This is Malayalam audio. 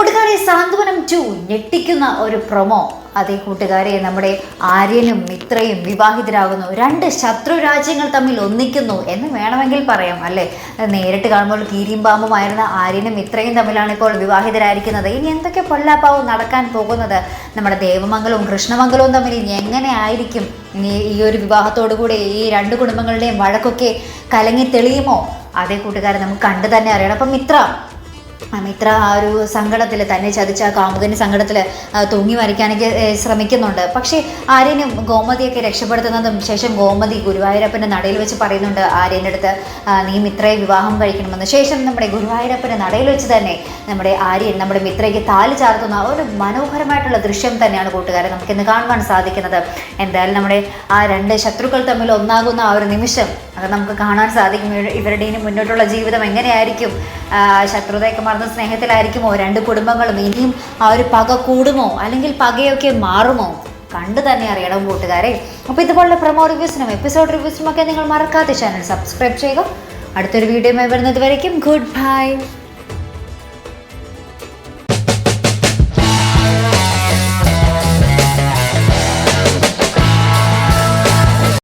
കൂട്ടുകാരെ സാന്ത്വനം ടു ഞെട്ടിക്കുന്ന ഒരു പ്രൊമോ. അതേ കൂട്ടുകാരെ നമ്മുടെ ആര്യനും മിത്രയും വിവാഹിതരാകുന്നു. രണ്ട് ശത്രു രാജ്യങ്ങൾ തമ്മിൽ ഒന്നിക്കുന്നു എന്ന് വേണമെങ്കിൽ പറയാം അല്ലേ? നേരിട്ട് കാണുമ്പോൾ കീരിയും പാമ്പുമായിരുന്ന ആര്യനും മിത്രയും തമ്മിലാണ് ഇപ്പോൾ വിവാഹിതരായിരിക്കുന്നത്. ഇനി എന്തൊക്കെ പൊല്ലാപ്പാവും നടക്കാൻ പോകുന്നത്? നമ്മുടെ ദേവമംഗലവും കൃഷ്ണമംഗലവും തമ്മിൽ ഇനി എങ്ങനെ ആയിരിക്കും ഇനി ഈ ഒരു വിവാഹത്തോടു കൂടി ഈ രണ്ട് കുടുംബങ്ങളുടെയും വഴക്കൊക്കെ കലങ്ങി തെളിയുമോ? അതേ കൂട്ടുകാരെ നമുക്ക് കണ്ടു തന്നെ അറിയണം. അപ്പം മിത്ര മിത്ര ആ ഒരു സങ്കടത്തിൽ തന്നെ ചതിച്ച ആ കാമുകന്റെ സങ്കടത്തിൽ തൂങ്ങി മരിക്കാനൊക്കെ ശ്രമിക്കുന്നുണ്ട്. പക്ഷേ ആര്യനും ഗോമതിയൊക്കെ രക്ഷപ്പെടുത്തുന്നതും ശേഷം ഗോമതി ഗുരുവായൂരപ്പന്റെ നടയിൽ വെച്ച് പറയുന്നുണ്ട് ആര്യന്റെ അടുത്ത് നീ മിത്രയെ വിവാഹം കഴിക്കണമെന്ന്. ശേഷം നമ്മുടെ ഗുരുവായൂരപ്പന്റെ നടയിൽ വെച്ച് തന്നെ നമ്മുടെ ആര്യൻ നമ്മുടെ മിത്രയ്ക്ക് താൽ ചാർത്തുന്ന ഒരു മനോഹരമായിട്ടുള്ള ദൃശ്യം തന്നെയാണ് കൂട്ടുകാരെ നമുക്കിന്ന് കാണുവാൻ സാധിക്കുന്നത്. എന്തായാലും നമ്മുടെ ആ രണ്ട് ശത്രുക്കൾ തമ്മിൽ ഒന്നാകുന്ന ആ ഒരു നിമിഷം അത് നമുക്ക് കാണാൻ സാധിക്കും. ഇവ- ഇവരുടെ ഇനി മുന്നോട്ടുള്ള ജീവിതം എങ്ങനെയായിരിക്കും? ശത്രുതയൊക്കെ മറന്ന സ്നേഹത്തിലായിരിക്കുമോ? രണ്ട് കുടുംബങ്ങളും ഇനിയും ആ ഒരു പക കൂടുമോ? അല്ലെങ്കിൽ പകയൊക്കെ മാറുമോ? കണ്ടു തന്നെ അറിയണം കൂട്ടുകാരെ. അപ്പോൾ ഇതുപോലുള്ള പ്രൊമോ റിവ്യൂസിനും എപ്പിസോഡ് റിവ്യൂസിനും ഒക്കെ നിങ്ങൾ മറക്കാതെ ചാനൽ സബ്സ്ക്രൈബ് ചെയ്യുക. അടുത്തൊരു വീഡിയോ വരുന്നത് വരയ്ക്കും. Good bye